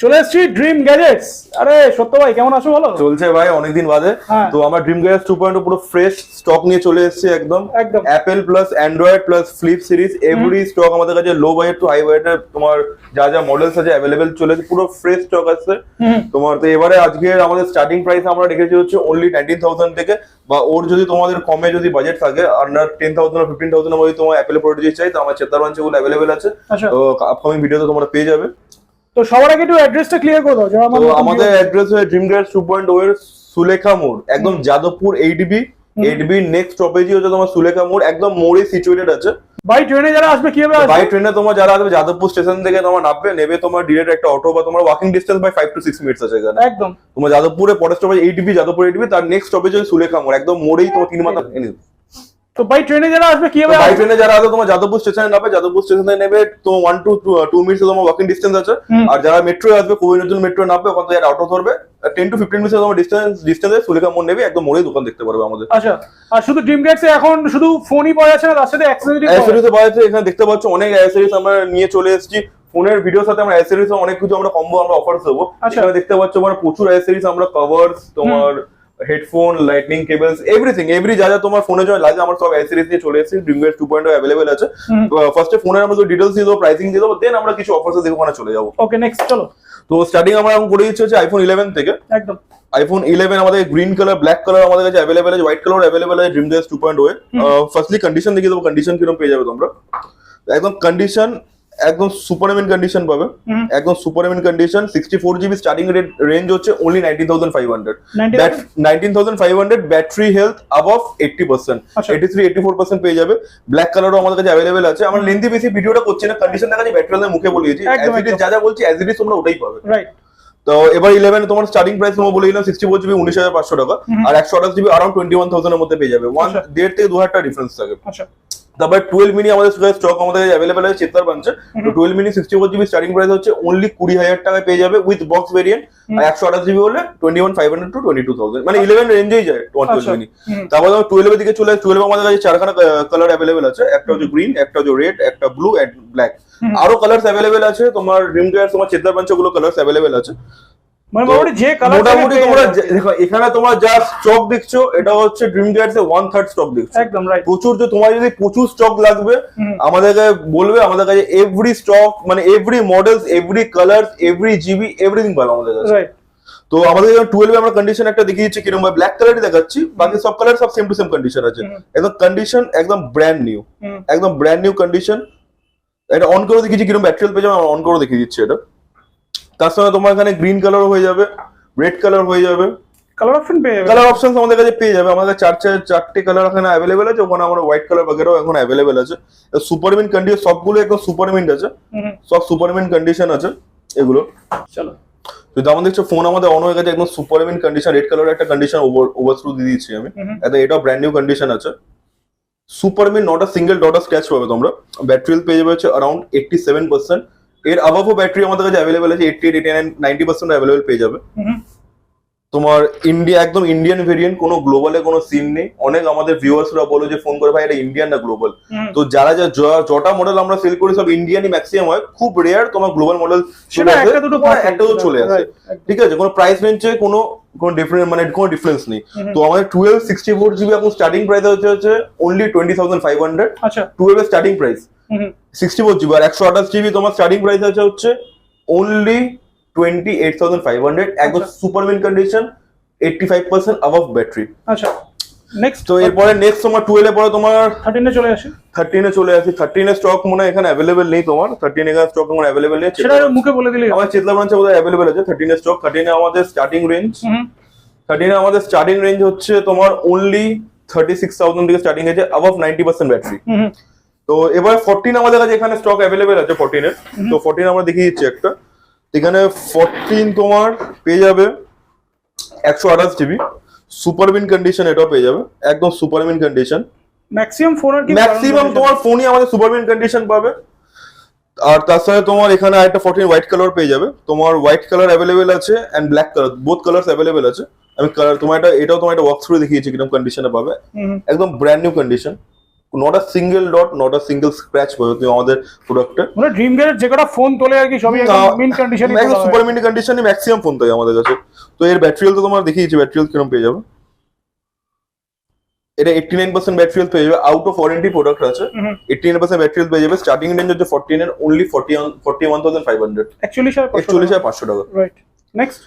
চলে এসেছি dream gadgets আরে সত্য ভাই কেমন আছো বলো? চলছে ভাই অনেকদিন বাদে। হ্যাঁ। তো আমার ড্রিম গ্যাস টু পয়েন্ট পুরো ফ্রেশ স্টক নিয়ে চলে এসেছে একদম। একদম। Apple plus Android plus flip series every stock আমাদের কাছে লো বাজেট টু হাই বাজেটের তোমার যা যা মডেলস আছে অ্যাভেলেবেল চলে এসেছে পুরো ফ্রেশ স্টক আছে। তোমার তো এবারে আজকে আমাদের স্টার্টিং প্রাইস আমরা রেখেছি হচ্ছে অনলি নাইনটিন থাউজেন্ড থেকে বা ওর যদি তোমাদের কমে যদি বাজেট থাকে under ten thousand fifteen thousand তোমার অ্যাপেল প্রোডাক্ট চাই তো আমার চেতার ব্রাঞ্চে অ্যাভেলেবেল আছে। আচ্ছা। তো আপকামিং ভিডিওতে তোমরা পেয়ে যাবে। তো সবার আগে একটু অ্যাড্রেসটা ক্লিয়ার করে দাও যারা আমাদের অ্যাড্রেস হচ্ছে ড্রিম গ্যাস টু পয়েন্ট ওয়ের সুলেখা মোড় একদম Jadavpur eight B eight B next স্টপেজই হচ্ছে তোমার সুলেখা মোড় একদম মোড়ে সিচুয়েটেড আছে। বাই ট্রেনে যারা আসবে কীভাবে আসবে? বাই ট্রেনে তোমার যারা আসবে যাদবপুর স্টেশন থেকে তোমার নামবে নেবে তোমার ডিরেক্ট একটা অটো বা তোমার walking distance by five to six minutes আছে এখানে। একদম। তোমার যাদবপুরে পরের stoppage eight B Jadavpur eight B তার নেক্সট স্টপেজ হচ্ছে সুলেখা মোড় একদম মোড়েই তোমার তিন মাথা তো বাই ট্রেনে যারা আসবে কীভাবে বাই ট্রেনে যারা আসবে তোমার যাদবপুর স্টেশনে নামবে। যাদবপুর স্টেশনে নেবে তো ওয়ান টু টু মিনিটস তোমার ওয়াকিং ডিস্টেন্স আছে। আর যারা মেট্রো আসবে কবি নতুন মেট্রো নামবে ওখান থেকে অটো ধরবে। টেন টু ফিফটিন মিনিটস তোমার ডিস্টেন্স ডিস্টেন্সে সুলেখা মোড় নেবে একদম মোড়েই দোকান দেখতে পারবে আমাদের। আচ্ছা। আর শুধু ড্রিম গ্যাটসে এখন শুধু ফোনই পাওয়া যাচ্ছে না তার সাথে অ্যাক্সেসরি অ্যাসেসরিজ পাওয়া যাচ্ছে এখানে দেখতে পাচ্ছ অনেক অ্যাসেসরিজ আমরা নিয়ে চলে এসেছি। ফোনের ভিডিওর সাথে আমরা অ্যাসেসরিজ অনেক কিছু আমরা কম্বো আমরা অফার দেবো। আচ্ছা। এখানে দেখতে পাচ্ছ আমরা প্রচুর অ্যাসেসরিজ আমরা কভার্স তোমার headphone lightning cables everything every যা যা তোমার ফোনে যা লাগে আমরা সব অ্যাসেসরিজ নিয়ে চলে এসেছি ড্রিমগেট টু পয়েন্ট অ্যাভেলেবেল আছে। ফার্স্টে ফোনের আমরা ডিটেলস দিয়ে দেবো প্রাইসিং দিয়ে দেবো দেন আমরা কিছু অফার্স দিয়ে ওখানে চলে যাব। ওকে নেক্সট চলো। তো স্টার্টিং আমরা এখন করে দিচ্ছি হচ্ছে আইফোন ইলেভেন থেকে। একদম। আইফোন ইলেভেন আমাদের গ্রিন কালার ব্ল্যাক কালার আমাদের কাছে অ্যাভেলেবেল আছে হোয়াইট কালার অ্যাভেলেবেল আছে Dream gas two point O firstly condition দেখিয়ে দেবো কন্ডিশন কীরকম পেয়ে যাবে তোমরা। একদম কন্ডিশন একদম সুপার এমিন কন্ডিশন পাবে। একদম super mint condition sixty four GB starting rate range হচ্ছে only nineteen thousand five hundred ninety nineteen thousand five hundred battery health above eighty percent. Eighty three eighty four percent পেয়ে যাবে। Black কালারও আমাদের কাছে available আছে। আমরা lengthy বেশি ভিডিওটা করছি না কন্ডিশন দেখা যাচ্ছে ব্যাটারি মুখে বলিয়েছি। যা যা বলছি অ্যাজ ইট তোমরা ওটাই পাবে। রাইট তো এবার ইলেভেন তোমার স্টার্টিং প্রাইস তোমার বলে দিলাম সিক্সটি ফোর জিবি উনিশ হাজার পাঁচশো টাকা। আর একশো আঠাশ জিবি আরাউন্ড টোয়েন্টি ওয়ান থাউজেন্ডের মধ্যে পেয়ে যাবে। ওয়ান আচ্ছা। দেড় থেকে দু হাজার টাকা ডিফারেন্স থাকে। আচ্ছা। তারপর টুয়েলভ মিনি আমাদের স্টক আমাদের অ্যাভেলেবেল আছে চিত্তার বাঞ্চে তো twelve mini sixty four GB starting price হচ্ছে অনলি কুড়ি হাজার টাকায় পেয়ে যাবে উইথ বক্স ভেরিয়েন্ট আর একশো আঠাশ জিবি হলে twenty one five hundred to twenty two thousand মানে ইলেভেন রেঞ্জেই যায় টুয়েলভ আচ্ছা মিনি তারপর তোমার টুয়েলভ এর দিকে চলে টুয়েলভ আমাদের কাছে চারখানা কালার অ্যাভেলেবেল আছে। একটা হচ্ছে গ্রিন একটা হচ্ছে রেড একটা ব্লু এন্ড ব্ল্যাক আরও কালার্স অ্যাভেলেবেল আছে তোমার ড্রিম কেয়ার তোমার চিত্তার বাঞ্চে গুলো কালার্স অ্যাভেলেবেল আছে। মানে মোটামুটি যে কালার মোটামুটি তোমরা দেখো এখানে তোমরা যা স্টক দেখছ এটা হচ্ছে dream care one third stock দেখছ। একদম রাইট প্রচুর যে তোমার যদি প্রচুর স্টক লাগবে। আমাদেরকে বলবে আমাদের কাছে এভরি স্টক মানে every models every colour every GB everything পাবে আমাদের কাছে। রাইট তো আমাদের টুয়েলভ আমরা কন্ডিশন একটা দেখিয়ে দিচ্ছি কীরকম ব্ল্যাক কালারই দেখাচ্ছি বাকি সব কালার সব সেম টু সেম কন্ডিশন আছে। একদম কন্ডিশন একদম ব্র্যান্ড নিউ একদম ব্র্যান্ড নিউ কন্ডিশন এটা অন করে দেখিয়েছি কীরকম ব্যাটারি পেয়ে যাবে অন করে দেখিয়ে দিচ্ছি এটা। তার সঙ্গে তোমার এখানে গ্রিন কালার হয়ে যাবে রেড কালার হয়ে যাবে। কালার অপশন পেয়ে যাবে। কালার অপশন আমাদের কাছে পেয়ে যাবে। আমাদের চার চার চারটে কালার এখানে অ্যাভেলেবেল আছে। ওখানে আমার হোয়াইট কালার বাগেরাও এখন অ্যাভেলেবেল আছে। সুপার মিন্ট কন্ডিশন সবগুলো একদম সুপার মিন্ট আছে সব সুপার মিন্ট কন্ডিশন আছে এগুলো। চলো। যেমন দেখছ ফোন আমাদের অন হয়ে গেছে। একদম super mint condition red colour একটা কন্ডিশন ওভার ওভারস্রু দিয়ে দিয়েছি আমি। হুম এতে ব্র্যান্ড নিউ কন্ডিশন আছে। Super mint not a single dot scratch পাবে তোমরা। ব্যাটারি পেয়ে যাবে হচ্ছে অ্যারাউন্ড এইটটি সেভেন পার্সেন্ট এর আবাভও ব্যাটারি আমাদের কাছে অ্যাভেলেবেল আছে eighty eighty nine ninety percent available পেয়ে যাবে। তোমার ইন্ডিয়া একদম ইন্ডিয়ান ভেরিয়েন্ট কোনো গ্লোবালে কোনো সিম নেই। অনেক আমাদের ভিউয়ার্সরা বলো যে ফোন করে ভাই এটা ইন্ডিয়ান না গ্লোবাল তো যারা যা যটা মডেল আমরা সেল করি সব ইন্ডিয়ানই ম্যাক্সিমাম হয়। খুব রেয়ার তোমার গ্লোবাল মডেল দুটো থাকে। একটা চলে আসে। ঠিক আছে? কোনো প্রাইস রেঞ্জে কোনো কোনো ডিফারেন্স মানে কোনো ডিফারেন্স নেই। তো আমাদের টুয়েলভ সিক্সটি ফোর জিবি এখন স্টার্টিং প্রাইস হচ্ছে হচ্ছে only twenty thousand five hundred twelve starting price sixty four GB আর একশো আঠাশ জিবি তোমার স্টার্টিং প্রাইস আছে হচ্ছে only twenty eight thousand five hundred একদম আচ্ছা। Super mint condition eighty five percent battery আচ্ছা। নেক্সট তো এরপরে নেক্সট তোমার টুয়েলভে পরে তোমার থার্টিনে চলে আসি। থার্টিনে চলে আসি। থার্টিনের স্টক মনে হয় এখানে অ্যাভেলেবেল নেই তোমার। থার্টিন এখানে স্টক মনে অ্যাভেলেবেল নেই। সেটা মুখে বলে আমার চেতলা ব্রাঞ্চে বোধহয় অ্যাভেলেবেল আছে। থার্টিনের স্টক থার্টিনে আমাদের স্টার্টিং রেঞ্জ থার্টিনে আমাদের স্টার্টিং রেঞ্জ হচ্ছে তোমার অনলি থার্টি সিক্স থাউজেন্ড থেকে স্টার্টিং আছে অ্যাবভ নাইনটি পার্সেন্ট ব্যাটারি তো এবার ফোরটিন আমাদের কাছে এখানে স্টক অ্যাভেলেবেল আছে ফোরটিনের তো ফোরটিন আমরা দেখিয়ে দিচ্ছি একটা। এখানে ফোরটিন তোমার পেয়ে যাবে একশো আঠাশ জিবি সুপার মিন কন্ডিশন এটাও পেয়ে যাবে। একদম super mint condition maximum phone আর ম্যাক্সিমাম তোমার ফোনই আমাদের সুপার মিন কন্ডিশন পাবে। আর তার সাথে তোমার এখানে একটা ফোরটিন হোয়াইট কালার পেয়ে যাবে। তোমার হোয়াইট কালার অ্যাভেলেবেল আছে and black colour both colours available আছে। আমি কালার তোমার এটা এটাও তোমার একটা ওয়ার্ক থ্রু দেখিয়েছি কীরকম কন্ডিশনে পাবে। একদম brand new condition not a single dot not a single scratch পাবে তুমি আমাদের প্রোডাক্টে মানে ড্রিম গেটের যে কটা ফোন তোলে আর কি সবই মিন কন্ডিশনে সুপার মিনি কন্ডিশনে ম্যাক্সিমাম ফোন থাকে আমাদের কাছে। তো এর ব্যাটারি তো তোমার দেখিয়েছি ব্যাটারি হেলথ কীরকম পেয়ে যাবে? এটা এইটটি নাইন পার্সেন্ট ব্যাটারি পেয়ে যাবে আউট অফ ওয়ারেন্টি প্রোডাক্ট আছে এইটটি নাইন পার্সেন্ট ব্যাটারি পেয়ে যাবে স্টার্টিং রেঞ্জ হচ্ছে ফর্টি এর only forty forty one thousand five hundred একচল্লিশ হাজার পাঁচশো টাকা। রাইট নেক্সট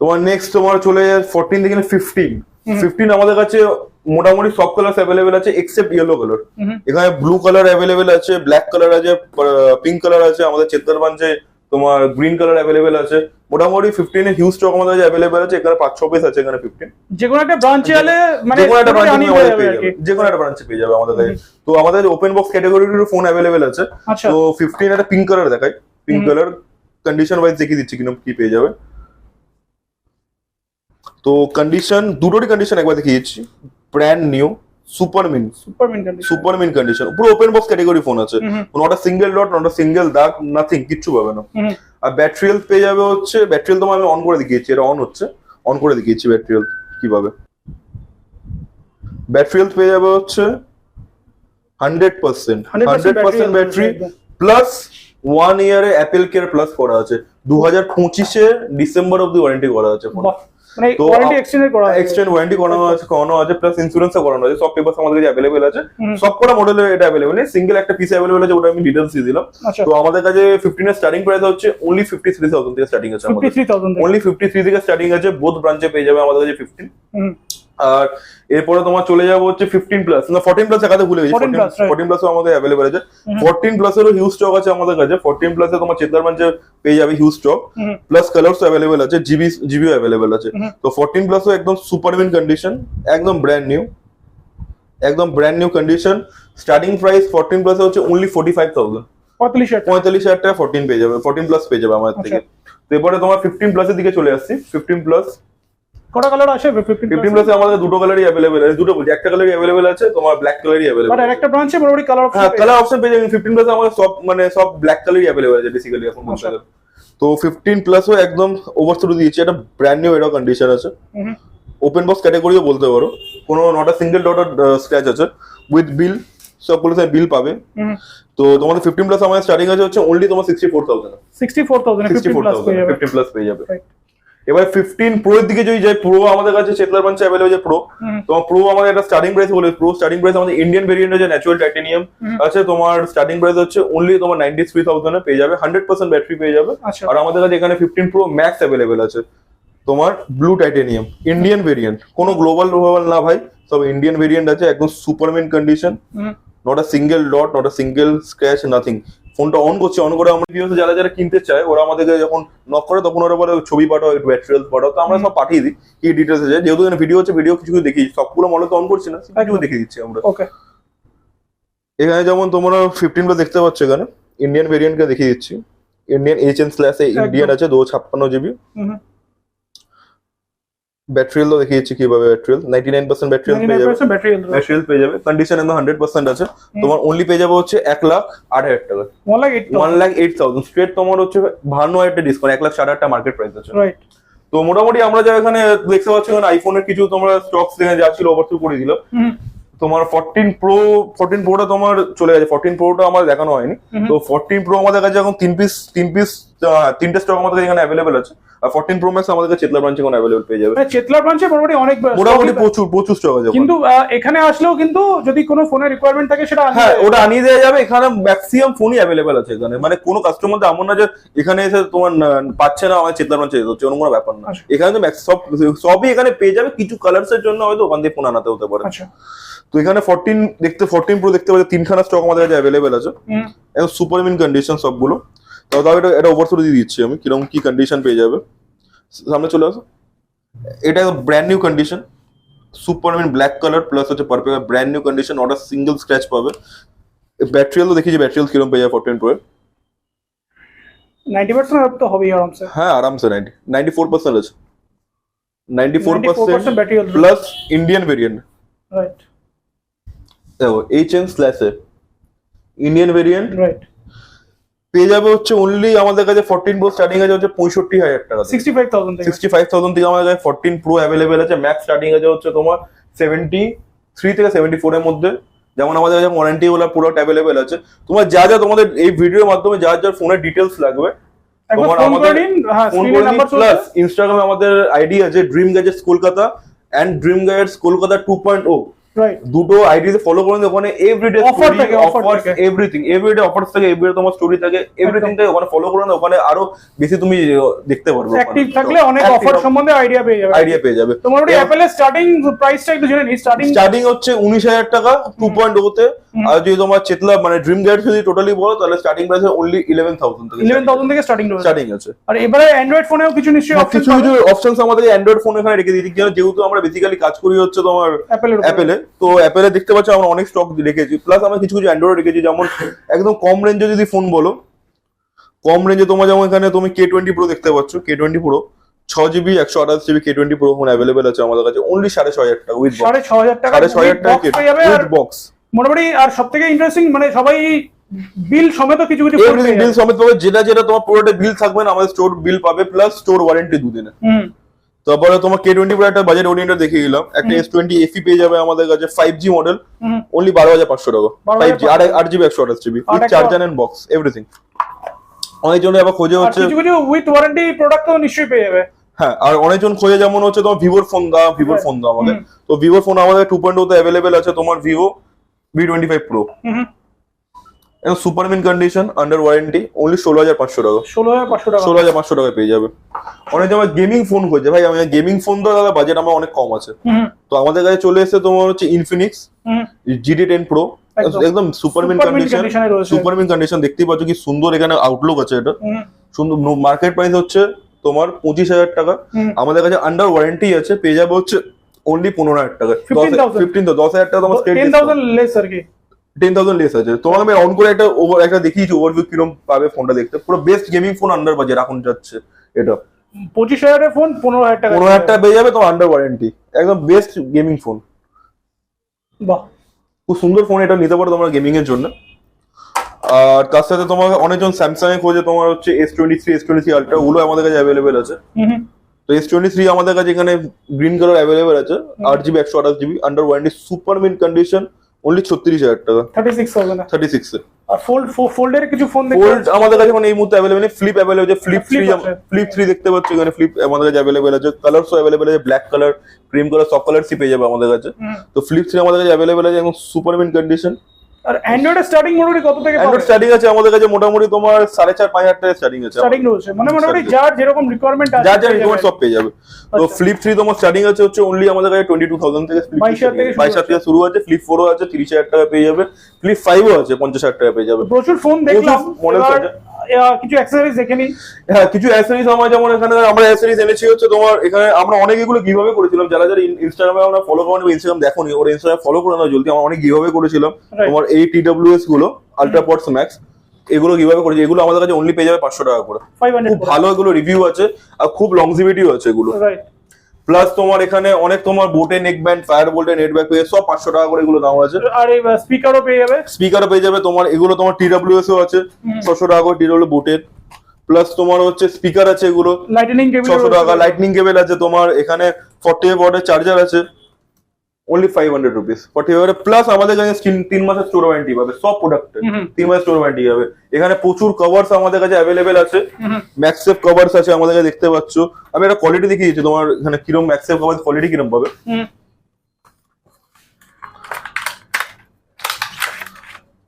তোমার নেক্সট তোমার চলে যায় ফোরটিন থেকে ফিফটিন ফিফটিন আমাদের কাছে মোটামুটি সব কালার অ্যাভেলেবেল আছে এক্সেপ্ট ইয়েলো কালার এখানে ব্লু কালার অ্যাভেলেবেল আছে ব্ল্যাক কালার আছে পিঙ্ক কালার আছে আমাদের চেত্তার বাঞ্চে তোমার গ্রিন কালার অ্যাভেলেবেল আছে। মোটামুটি ফিফটিন এর হিউজ স্টক আমাদের কাছে অ্যাভেলেবেল আছে এখানে পাঁচ ছ পিস আছে এখানে ফিফটিন যে কোনো একটা ব্রাঞ্চে এলে মানে যে কোনো একটা ব্রাঞ্চে আমাদের পেয়ে যাবে যে কোনো একটা ব্রাঞ্চে পেয়ে যাবে আমাদের কাছে। তো আমাদের ওপেন বক্স ক্যাটাগরির ফোন অ্যাভেলেবেল আছে। আচ্ছা। তো ফিফটিন একটা পিঙ্ক কালার দেখাই। পিঙ্ক কালার কন্ডিশন ওয়াইজ দেখিয়ে দিচ্ছি কীরকম কি পেয়ে যাবে। তো কন্ডিশন দুটোরই কন্ডিশন একবার দেখিয়ে দিচ্ছি brand new super mint super condition super condition পুরো ওপেন বক্স ক্যাটাগরি ফোন আছে। Not a single dot not a single দাগ নাথিং কিচ্ছু পাবে না। আর ব্যাটারি হেলথ পেয়ে যাবে হচ্ছে ব্যাটারি হেলথ আমি অন করে দেখিয়েছি এটা অন হচ্ছে। অন করে দেখিয়েছি ব্যাটারি হেলথ কীভাবে ব্যাটারি হেলথ পেয়ে যাবে হচ্ছে hundred percent hundred percent battery plus one ইয়ারে অ্যাপেল কেয়ার প্লাস করা আছে। দু হাজার পঁচিশে ডিসেম্বর অব্দি ওয়ারেন্টি করা আছে ফোন মানে ওয়ারেন্টি এক্সটেন্ড করা আছে। এক্সটেন্ড ওয়ারেন্টি করানো আছে করানো আছে প্লাস ইন্স্যুরেন্সও করানো আছে সব পেপার আমাদের কাছে অ্যাভেলেবেল আছে। হুম। সব এটা অ্যাভেলেবেল নেই সিঙ্গেল একটা পিস অ্যাভেলেবেল আছে ওটা আমি ডিটেলস দিয়ে দিলাম। আচ্ছা। তো আমাদের কাছে ফিফটিন এর স্টার্টিং প্রাইস হচ্ছে অনলি ফিফটি থ্রি থাউজেন্ড থেকে স্টার্টিং আছে আমাদের। 53000 অনলি ফিফটি থ্রি থেকে স্টার্টিং আছে বোথ ব্রাঞ্চে পেয়ে যাবে আমাদের কাছে ফিফটিন হুম। আর এরপরে তোমার চলে যাব হচ্ছে ফিফটিন প্লাস না ফোরটিন প্লাস একাতে ভুলে গেছি 14 plus, right. ফোরটিন প্লাসও আমাদের অ্যাভেলেবেল আছে। ফোরটিন প্লাসেরও হিউজ স্টক আছে আমাদের কাছে। ফোরটিন প্লাসে তোমার চেতার ব্রাঞ্চে পেয়ে যাবে huge stock plus colours available আছে জিবি জিবিও অ্যাভেলেবেল আছে। তো ফোরটিন প্লাসও একদম সুপার মিন কন্ডিশন একদম ব্র্যান্ড নিউ একদম brand new condition starting price fourteen plus হচ্ছে অনলি ফোর্টি ফাইভ থাউজেন্ড 45000 পঁয়তাল্লিশ হাজার টাকা ফোরটিন পেয়ে যাবে ফোরটিন প্লাস পেয়ে যাবে আমাদের থেকে। তো এরপরে তোমার ফিফটিন প্লাসের দিকে চলে আসছি। ফিফটিন প্লাস কটা কালার আছে? 15 ফিফটিন প্লাসে আমাদের দুটো কালারই অ্যাভেলেবেল আছে। দুটো বলছি একটা কালারই অ্যাভেলেবেল আছে তোমার ব্ল্যাক কালারই বাট অ্যাভেলেবেল আরেকটা ব্রাঞ্চে মোটামুটি কালার হ্যাঁ কালার অপশন পেয়ে যাবেন ফিফটিন প্লাসে আমাদের সব মানে সব ব্ল্যাক কালারই অ্যাভেলেবেল আছে বেসিক্যালি এখন বলতে আচ্ছা। গেলে। তো ফিফটিন প্লাসও একদম ওভার থ্রু দিয়েছি। একটা ব্র্যান্ড নিউ কন্ডিশন আছে। ওপেন বক্স ক্যাটাগরিও বলতে পারো। কোনো not a single dot scratch আছে। উইথ বিল সবগুলো বিল পাবে। তো তোমাদের ফিফটিন প্লাস আমাদের স্টার্টিং আছে হচ্ছে অনলি তোমার sixty four thousand 64000 sixty 15 four thousand যাবে। ফিফটিন প্লাস পেয়ে যাবে. এবার ফিফটিন প্রো এর দিকে যদি যাই প্রো আমাদের কাছে চেতলার বাঞ্চে অ্যাভেলেবল আছে প্রো। তোমার প্রো আমাদের একটা স্টার্টিং প্রাইস বলে প্রো স্টার্টিং প্রাইস আমাদের ইন্ডিয়ান ভেরিয়েন্ট আছে ন্যাচুরাল টাইটেনিয়াম আছে তোমার স্টার্টিং প্রাইস হচ্ছে অনলি তোমার নাইনটি থ্রি থাউজেন্ড পেয়ে যাবে হান্ড্রেড পার্সেন্ট ব্যাটারি পেয়ে যাবে। আচ্ছা। আর আমাদের কাছে এখানে ফিফটিন প্রো ম্যাক্স অ্যাভেলেবেল আছে। তোমার ব্লু টাইটেনিয়াম ইন্ডিয়ান ভেরিয়েন্ট কোনো গ্লোবাল গ্লোবাল না ভাই সব ইন্ডিয়ান ভেরিয়েন্ট আছে একদম super mint condition. Not a single dot not a single scratch nothing ফোনটা অন করছে অন করে আমরা ভিডিওতে যারা যারা কিনতে চায় ওরা আমাদেরকে যখন নক করে তখন ওরা বলে ছবি পাঠাও একটু পাঠাও তো আমরা সব পাঠিয়ে দিই কি ডিটেলস আছে যেহেতু এখানে ভিডিও হচ্ছে ভিডিও কিছু কিছু দেখি সবগুলো মনে তো অন করছি না কিছু দেখিয়ে দিচ্ছি আমরা। ওকে এখানে যেমন তোমরা ফিফটিন প্লাস দেখতে পাচ্ছ এখানে ইন্ডিয়ান ভেরিয়েন্টকে দেখিয়ে দিচ্ছি Indian H N slash Indian আছে দু ছাপ্পান্ন জিবি ব্যাটারি তো দেখিয়ে দিচ্ছি কীভাবে battery ninety nine percent battery পেয়ে যাবে। 99% ব্যাটারি হেলথ পেয়ে যাবে। কন্ডিশন একদম হান্ড্রেড পার্সেন্ট আছে। তোমার অনলি পেয়ে যাবে হচ্ছে এক লাখ আট হাজার টাকা। 1 lakh 8 one lakh eight thousand straight তোমার হচ্ছে বাহান্ন হাজার ডিসকাউন্ট এক লাখ ষাট হাজার টাকা মার্কেট প্রাইস আছে। রাইট তো মোটামুটি আমরা যা এখানে দেখতে পাচ্ছি এখানে আইফোনের কিছু তোমরা স্টক যা ছিল ওভারথ্রু করে দিল। তোমার ফোরটিন প্রো ফোরটিন প্রোটা তোমার চলে গেছে। ফোরটিন প্রোটা আমার দেখানো হয়নি। তো ফোরটিন প্রো আমাদের কাছে এখন তিন পিস তিন পিস তিনটে স্টক আমাদের কাছে এখানে অ্যাভেলেবেল আছে। আর ফোরটিন প্রো ম্যাক্স আমাদের কাছে চেতলা ব্রাঞ্চে এখন অ্যাভেলেবেল পেয়ে যাবে। মানে চেতলা ব্রাঞ্চে মোটামুটি অনেক মোটামুটি প্রচুর প্রচুর স্টক আছে কিন্তু এখানে আসলেও কিন্তু যদি কোনো ফোনের রিকোয়ারমেন্ট থাকে সেটা হ্যাঁ ওটা আনিয়ে দেওয়া যাবে। এখানে ম্যাক্সিমাম ফোনই অ্যাভেলেবেল আছে এখানে। মানে কোনো কাস্টমার তো এমন না যে এখানে এসে তোমার পাচ্ছে না আমার চেতলা ব্রাঞ্চে যেতে হচ্ছে কোনো ব্যাপার না। আচ্ছা। এখানে তো ম্যাক্স সব সবই এখানে পেয়ে যাবে। কিছু কালার্স এর জন্য হয়তো ওখান থেকে ফোন আনাতে হতে পারে। আচ্ছা। তো এখানে ফোরটিন দেখতে ফোরটিন প্রো দেখতে পাচ্ছি তিনখানা স্টক আমাদের কাছে অ্যাভেলেবেল আছে। সুপার মিন কন্ডিশন সবগুলো। তাও তাও এটা এটা ওভারথ্রো দিয়ে দিচ্ছি আমি কীরকম কি কন্ডিশন পেয়ে যাবে। সামনে চলে আসো। এটা brand new condition super mint black colour plus হচ্ছে পারপেল ব্র্যান্ড নিউ কন্ডিশন ওটা সিঙ্গেল স্ক্র্যাচ পাবে। ব্যাটারি তো দেখি যে ব্যাটারি কীরকম পেয়ে যাবে ফোরটিন প্রো 90% তো হবেই আরামসে। হ্যাঁ আরামসে নাইনটি নাইনটি ফোর পার্সেন্ট আছে। Ninety four 94% percent battery health plus Indian variant right দেখো এইচ এন স্ল্যাশে ইন্ডিয়ান ভেরিয়েন্ট রাইট পেয়ে যাবে হচ্ছে অনলি আমাদের কাছে ফোরটিন প্রো স্টার্টিং আছে হচ্ছে পঁয়ষট্টি হাজার টাকা 65000 থেকে। সিক্সটি ফাইভ থাউজেন্ড থেকে আমাদের কাছে ফোরটিন প্রো অ্যাভেলেবেল আছে। ম্যাক্স স্টার্টিং আছে হচ্ছে তোমার সেভেন্টি থ্রি থেকে সেভেন্টি ফোর এর মধ্যে। যেমন আমাদের কাছে ওয়ারেন্টি ওলা প্রোডাক্ট অ্যাভেলেবেল আছে। তোমার যা যা তোমাদের এই ভিডিওর মাধ্যমে যা যা ফোনের ডিটেলস লাগবে তোমার আমাদের ফোন করে নাম্বার প্লাস ইনস্টাগ্রামে আমাদের আইডি আছে Dream Gadgets Kolkata and Dream Gadgets Kolkata two point O দুটো আইডিতে ফলো করুন ওখানে এভরিডে Offer থাকে, অফার এভরিথিং এভরিডে অফার্স থাকে এভরিডে তোমার স্টোরি থাকে এভরিথিং থাকে ওখানে ফলো করুন ওখানে আরও বেশি তুমি দেখতে পারবে অ্যাক্টিভ থাকলে অনেক অফার সম্বন্ধে আইডিয়া পেয়ে যাবে। আইডিয়া পেয়ে যাবে। তোমার ওই অ্যাপেলের স্টার্টিং প্রাইসটা একটু জেনে নিই। স্টার্টিং স্টার্টিং হচ্ছে উনিশ হাজার টাকা টু পয়েন্ট ওতে আর যদি তোমার চেতলা মানে ড্রিম গাইড যদি টোটালি বলো তাহলে starting price only eleven thousand থেকে ইলেভেন থাউজেন্ড থেকে স্টার্টিং স্টার্টিং আছে। আর এবারে অ্যান্ড্রয়েড ফোনেও কিছু নিশ্চয়ই হ্যাঁ, অপশন কিছু কিছু অপশনস আমাদের অ্যান্ড্রয়েড ফোন এখানে রেখে দিয়েছি। যেহেতু আমরা বেসিক্যালি কাজ করি হচ্ছে তোমার অ্যাপেলের অ্যাপেলে তো অ্যাপেলে দেখতে পাচ্ছ আমরা অনেক স্টক রেখেছি। প্লাস আমরা কিছু কিছু অ্যান্ড্রয়েড রেখেছি যেমন একদম কম রেঞ্জে যদি ফোন বলো কম রেঞ্জে তোমার যেমন এখানে তুমি কে টোয়েন্টি প্রো দেখতে পাচ্ছ কে টোয়েন্টি প্রো ছ জিবি একশো আঠাশ GB K twenty pro phone available আছে আমাদের কাছে অনলি সাড়ে ছয় হাজার টাকা উইথ সাড়ে ছ হাজার টাকা সাড়ে ছয় হাজার টাকা উইথ বক্স মোটামুটি আর সব থেকে ইন্টারেস্টিং মানে সবাই বিল সমেত কিছু কিছু বিল সমেত পাবে যেটা যেটা তোমার প্রোডাক্টে বিল থাকবে না আমাদের স্টোর বিল পাবে প্লাস স্টোর ওয়ারেন্টি দুদিনে। তারপরে তোমার কে টোয়েন্টি একটা বাজেট ওরিয়েন্টার দেখিয়ে দিলাম। একটা এস টোয়েন্টি এফি পেয়ে যাবে আমাদের কাছে ফাইভ জি মডেল অনলি বারো হাজার পাঁচশো টাকা। ফাইভ জি আট জিবি একশো আঠাশ জিবি আর চার্জার এন্ড বক্স এভরিথিং অনেকজন আবার খোঁজে হচ্ছে উইথ ওয়ারেন্টি প্রোডাক্ট তো নিশ্চয়ই পেয়ে যাবে। হ্যাঁ আর অনেকজন খোঁজে যেমন হচ্ছে তোমার ভিভোর ফোন দাও ভিভোর ফোন দাও আমাদের। তো ভিভোর ফোন আমাদের টু পয়েন্ট ওতে অ্যাভেলেবেল আছে তোমার Vivo V twenty five pro হুম হুম। Super mint condition under warranty only ষোলো হাজার পাঁচশো টাকা। ষোলো হাজার পাঁচশো টাকা। ষোলো হাজার পাঁচশো টাকায় পেয়ে যাবে। অনেক আমার গেমিং ফোন খোঁজে। ভাই আমি গেমিং ফোন তো দাদা বাজেট আমার অনেক কম আছে। তো আমাদের কাছে চলে এসেছে তোমার হচ্ছে ইনফিনিক্স জিডি টেন প্রো একদম। একদম সুপার মিন কন্ডিশন condition এ রয়েছে। সুপার মিন কন্ডিশন দেখতেই পাচ্ছ কি সুন্দর এখানে আউটলুক আছে এটা। সুন্দর মার্কেট প্রাইস হচ্ছে তোমার পঁচিশ হাজার টাকা। আমাদের কাছে আন্ডার ওয়ারেন্টি আছে পেয়ে যাবে হচ্ছে অনলি পনেরো হাজার টাকা। 15,000 ফিফটিন দশ হাজার টাকা তোমার লেস আর কি। টেন থাউজেন্ড লেস আছে। তোমাকে আমি অন করে একটা ওভার একটা দেখিয়েছি ওভারভিউ কীরকম পাবে ফোনটা দেখতে। পুরো best gaming phone under budget এখন যাচ্ছে এটা। পঁচিশ হাজারের ফোন পনেরো হাজার টাকা। পনেরো হাজার টাকা পেয়ে যাবে তোমার আন্ডার ওয়ারেন্টি একদম বেস্ট গেমিং ফোন বাহ। খুব সুন্দর ফোন এটা নিতে পারো তোমরা গেমিং এর জন্য। আর তার সাথে তোমার অনেকজন স্যামসাং এ খোঁজে তোমার হচ্ছে S twenty three S twenty three ultra ওগুলো আমাদের কাছে অ্যাভেলেবেল আছে। তো এস টোয়েন্টি থ্রি আমাদের কাছে এখানে গ্রিন কালার অ্যাভেলেবেল আছে। আট জিবি একশো আঠাশ GB under warranty super mint condition only ছত্রিশ হাজার টাকা। Thirty six thousand thirty six আর ফোল্ড ফোল্ডের কিছু ফোন দেখতে ফোল্ড আমাদের কাছে মানে এই মুহূর্তে অ্যাভেলেবেল ফ্লিপ অ্যাভেলেবেল আছে। ফ্লিপ থ্রি ফ্লিপ থ্রি দেখতে পাচ্ছ এখানে। ফ্লিপ আমাদের কাছে অ্যাভেলেবেল আছে। কালারস অ্যাভেলেবেল আছে। ব্ল্যাক কালার ক্রিম কালার সব কালার পেয়ে যাবে আমাদের কাছে। তো ফ্লিপ থ্রি আমাদের কাছে অ্যাভেলেবেল আছে। এবং সুপার মিন কন্ডিশন আর অ্যান্ড্রয়েড স্টার্টিং মোটামুটি কত থেকে অ্যান্ড্রয়েড স্টার্টিং আছে আমাদের কাছে মোটামুটি তোমার সাড়ে চার পাঁচ হাজার টাকা স্টার্টিং আছে স্টার্টিং রয়েছে। মানে মোটামুটি যার যেরকম রিকোয়ারমেন্ট আছে যার যার যাবে। সব পেয়ে যাবে। তো আচ্ছা। ফ্লিপ থ্রি তোমার স্টার্টিং আছে হচ্ছে অনলি আমাদের কাছে টোয়েন্টি টু থাউজেন্ড থেকে Flip 22,000 থেকে শুরু বাইশ থেকে শুরু আছে। ফ্লিপ ফোরও আছে তিরিশ হাজার টাকা পেয়ে যাবে। ফ্লিপ ফাইভও আছে পঞ্চাশ হাজার টাকা পেয়ে যাবে। প্রচুর ফোন দেখলাম। আছে। আহ, কিছু অ্যাক্সেসরিজ দেখে হ্যাঁ কিছু অ্যাসেসরিজ আমার যেমন এখানে আমরা অ্যাসেসরিজ এনেছি হচ্ছে তোমার এখানে আমরা অনেক এগুলো গিভাবে করেছিলাম। যারা যারা ইনস্টাগ্রামে আমরা ফলো করেন ইনস্টাগ্রাম দেখোনি ওর ইনস্টাগ্রাম ফলো করে নাও জলদি। আমরা অনেক গিভাবে করেছিলাম। তোমার এই টিডব্লিউএসগুলো আলট্রাপডস ম্যাক্স এগুলো কীভাবে করেছি। এগুলো আমাদের কাছে অনলি পেয়ে যাবে পাঁচশো টাকা করে। খুব ভালো এগুলো রিভিউ আছে আর খুব লংজিভিটিও আছে এগুলো। রাইট প্লাস তোমার এখানে অনেক তোমার বোটে নেক ব্যান্ড ফায়ার বোল্টে নেট ব্যাক পেয়ে সব পাঁচশো টাকা করে এগুলো দাম আছে। আর এই স্পিকারও পেয়ে যাবে। স্পিকারও পেয়ে যাবে তোমার এগুলো তোমার টিডব্লিউএস ও আছে ছশো টাকা করে টিডব্লিউ বোটের প্লাস তোমার হচ্ছে স্পিকার আছে এগুলো লাইটনিং কেবল ছশো টাকা লাইটনিং কেবল আছে তোমার এখানে ফর্টি ওয়াটের চার্জার আছে। Only five hundred rupees forty ওয়াটের প্লাস আমাদের কাছে তিন- মাসের স্টোর ওয়ারেন্টি পাবে সব প্রোডাক্টে। তিন মাসের স্টোর ওয়ারেন্টি পাবে। এখানে প্রচুর কভার্স আমাদের কাছে অ্যাভেলেবেল আছে। ম্যাক্সেফ কভার্স আছে আমাদের কাছে দেখতে পাচ্ছ। আমি একটা কোয়ালিটি দেখিয়ে দিচ্ছি তোমার এখানে কিরম ম্যাক্সেফ কভার কোয়ালিটি কিরম পাবে?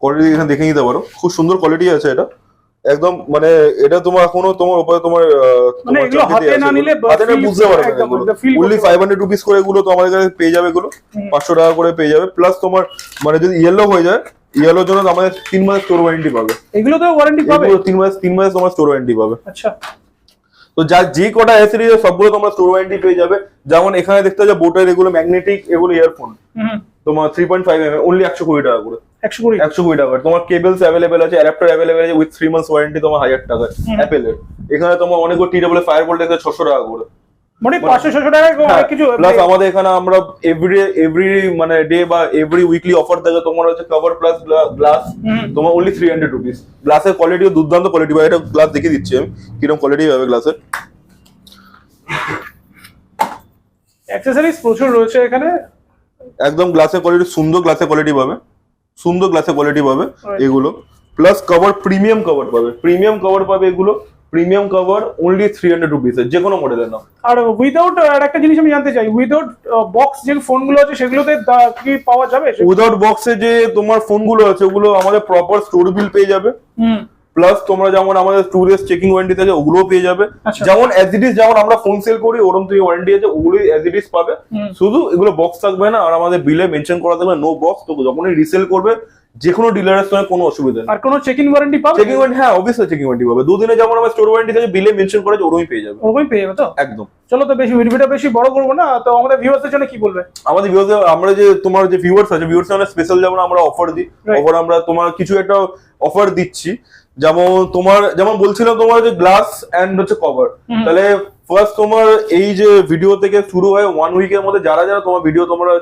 কোয়ালিটি এখানে দেখে নিতে পারো। খুব সুন্দর কোয়ালিটি আছে এটা। একদম মানে এটা তোমার এখনও তোমার উপরে তোমার মানে এগুলো হাতে না নিলে হাতে না বুঝতে পারবে অনলি ফাইভ হান্ড্রেড রুপিস করে এগুলো তো আমাদের কাছে পেয়ে যাবে এগুলো। পাঁচশো টাকা করে পেয়ে যাবে। প্লাস তোমার মানে যদি ইয়েলো হয়ে যায় ইয়েলোর জন্য আমাদের তিন মাস স্টোর ওয়ারেন্টি পাবে। এগুলো তো ওয়ারেন্টি পাবে? তিন মাস তিন মাস তোমার স্টোর ওয়ারেন্টি পাবে। আচ্ছা। তো যা যে কটা অ্যাসেসরিজ সবগুলো তোমরা স্টোর ওয়ারেন্টি পেয়ে যাবে। যেমন এখানে দেখতে পাচ্ছ বোটের এগুলো ম্যাগনেটিক এগুলো ইয়ারফোন হুম। তোমার three point five M only একশো কুড়ি টাকা করে। একশো কুড়ি? একশো কুড়ি টাকা। তোমার কেবলস অ্যাভেলেবেল আছে অ্যাডাপ্টার অ্যাভেলেবেল আছে উইথ থ্রি মান্থস ওয়ারেন্টি তোমার হাজার টাকা অ্যাপেলের এখানে তোমার অনেকগুলো টি ডাবল ফায়ার বোল্ট আছে ছশো টাকা করে। মানে পাঁচশো ছশো টাকায় অনেক কিছু প্লাস আমাদের এখানে আমরা এভরি এভরি মানে ডে বা এভরি উইকলি অফার থাকে তোমার হচ্ছে কভার প্লাস গ্লাস তোমার অনলি থ্রি হান্ড্রেড রুপিস গ্লাসের কোয়ালিটিও দুর্দান্ত কোয়ালিটি পাবে এটা গ্লাস দেখে দিচ্ছি আমি কীরকম কোয়ালিটি হবে গ্লাসের অ্যাক্সেসরিজ প্রচুর রয়েছে এখানে। একদম গ্লাসের কোয়ালিটি সুন্দর গ্লাসের কোয়ালিটি পাবে। সুন্দর গ্লাসের কোয়ালিটি পাবে এগুলো। প্লাস কভার প্রিমিয়াম কভার পাবে। প্রিমিয়াম কভার পাবে এগুলো। Premium cover only three hundred রুপিসের যে কোনো মডেলের নাম। আর উইদাউট আর একটা জিনিস আমি জানতে চাই। উইদাউট বক্স যে ফোনগুলো আছে সেগুলোতে কি পাওয়া যাবে? উইদাউট বক্সে যে তোমার ফোনগুলো আছে ওগুলো আমাদের প্রপার স্টোর বিল পেয়ে যাবে। হুম। প্লাস তোমরা যেমন আমাদের টু ডেজ চেকিং ওয়ারেন্টি থাকে ওগুলোও পেয়ে যাবে। আচ্ছা। যেমন অ্যাজ ইট ইজ যেমন আমরা ফোন সেল করি ওরকম তুমি ওয়ারেন্টি আছে ওগুলোই অ্যাজ ইট ইজ পাবে। শুধু এগুলো বক্স থাকবে না আর আমাদের বিলে মেনশন করা থাকবে নো বক্স তো যখনই রিসেল করবে যে কোনো ডিলারের সঙ্গে কোনো অসুবিধা নেই। আর কোনো চেক ইন ওয়ারেন্টি পাবে? চেকিং ওয়ারেন্টি হ্যাঁ অবভিয়াসলি চেকিং ওয়ারেন্টি পাবে। দুদিনে যেমন আমার স্টোর ওয়ারেন্টি থাকে বিলে মেনশন করা আছে ওরকমই পেয়ে যাবে। ওরকমই পেয়ে যাবে তো? একদম। চলো তো বেশি ভিডিওটা বেশি বড় করব না তো আমাদের ভিউয়ার্সদের জন্য কি বলবে? আমাদের ভিউয়ার্স আমরা যে তোমার যে ভিউয়ার্স আছে ভিউয়ার্স আমরা স্পেশাল যেমন আমরা অফার দিই. অফার আমরা তোমার কিছু একটা অফার দিচ্ছি। যেমন তোমার যেমন বলছিলাম তোমার যে গ্লাস এন্ড হচ্ছে কভার তাহলে ফার্স্ট তোমার এই যে ভিডিও থেকে শুরু হয় ওয়ান উইকের মধ্যে যারা যারা তোমার ভিডিও তোমরা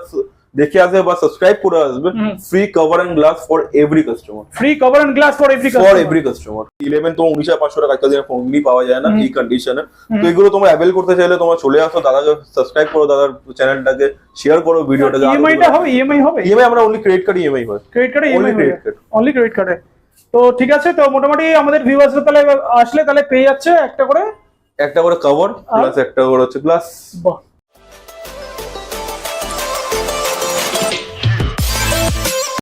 দেখে আসবে বা সাবস্ক্রাইব করে আসবে free cover and glass for every customer free cover and glass for every for every customer eleven তোমার উনিশ হাজার পাঁচশো টাকা দিনে ফোনগুলি পাওয়া যায় না। এই কন্ডিশনে তো এগুলো তোমার অ্যাভেল করতে চাইলে তোমার চলে আসো দাদাকে সাবস্ক্রাইব করো দাদার চ্যানেলটাকে শেয়ার করো ভিডিওটাকে ইএমআই টা হবে ইএমআই হবে? ইএমআই আমরা অনলি ক্রেডিট কার্ড ইএমআই হয়। ক্রেডিট কার্ডে EMI credit card. Only credit কার্ডে তো ঠিক আছে তো মোটামুটি আমাদের ভিউয়ার্সরা তাহলে আসলে তাহলে পেয়ে যাচ্ছে একটা করে। একটা করে কভার প্লাস একটা করে হচ্ছে গ্লাস বাহ।